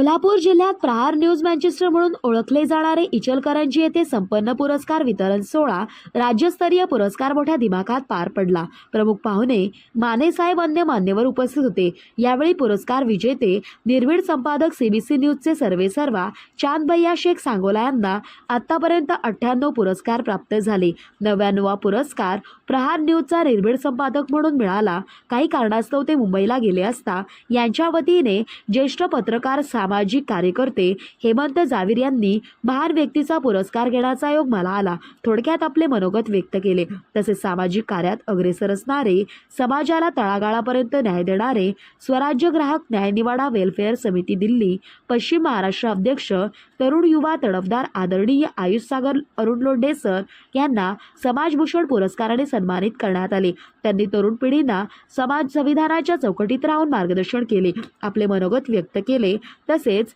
कोल्हापूर जिल्ह्यात प्रहार news Manchester म्हणून ओळखले जाणारे इचलकरंजी येथे संपन्न पुरस्कार वितरण सोहळा राज्यस्तरीय पुरस्कार मोठ्या दिमाखात पार पडला. प्रमुख पाहुणे मानेसाहेब अन्य मान्यवर उपस्थित होते. यावेळी पुरस्कार विजेते निर्भीड संपादक सीबीसी न्यूजचे सर्वेसर्वा चांद भैया शेख सांगोला यांना आतापर्यंत अठ्ठ्याण्णव पुरस्कार प्राप्त झाले. नव्याण्णवा पुरस्कार प्रहार न्यूजचा निर्भीड संपादक म्हणून मिळाला. काही कारणास्तव ते मुंबईला गेले असता यांच्या वतीने ज्येष्ठ पत्रकार सामाजिक कार्यकर्ते हेमंत जावीर यांनी महान व्यक्तीचा पुरस्कार घेण्याचा योग मला आला. थोडक्यात आपले मनोगत व्यक्त केले. तसेच सामाजिक कार्यात अग्रेसर असणारे समाजाला तळागाळापर्यंत न्याय देणारे स्वराज्य ग्राहक न्यायनिवाडा वेलफेअर समिती दिल्ली पश्चिम महाराष्ट्र अध्यक्ष तरुण युवा तडफदार आदरणीय आयुष सागर अरुण लोंढे सर यांना समाजभूषण पुरस्काराने सन्मानित करण्यात आले. त्यांनी तरुण पिढींना समाज संविधानाच्या चौकटीत राहून मार्गदर्शन केले. आपले मनोगत व्यक्त केले तसेच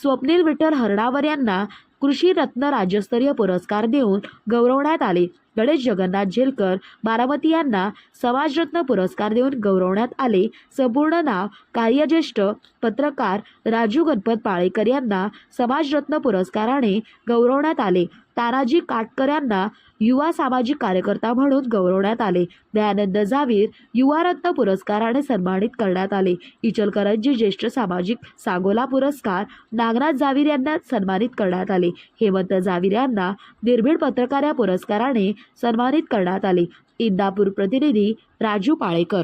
स्वप्नील विठ्ठल हरणावर यांना कृषी रत्न राज्यस्तरीय पुरस्कार देऊन गौरवण्यात आले. गणेश जगन्नाथ झेलकर बारामती यांना समाजरत्न पुरस्कार देऊन गौरवण्यात आले. संपूर्ण नाव कार्यज्येष्ठ पत्रकार राजू गणपत पाळेकर यांना समाजरत्न पुरस्काराने गौरवण्यात आले. तानाजी काटकर यांना युवा सामाजिक कार्यकर्ता म्हणून गौरवण्यात आले. दयानंद जावीर युवारत्न पुरस्काराने सन्मानित करण्यात आले. इचलकरंजी ज्येष्ठ सामाजिक सांगोला पुरस्कार नागनाथ जावीर यांना सन्मानित करण्यात आले. हेमंत जावीर यांना निर्भीड पत्रकार या पुरस्काराने सन्मानित करण्यात आले. इंदापूर प्रतिनिधी राजू पाळेकर.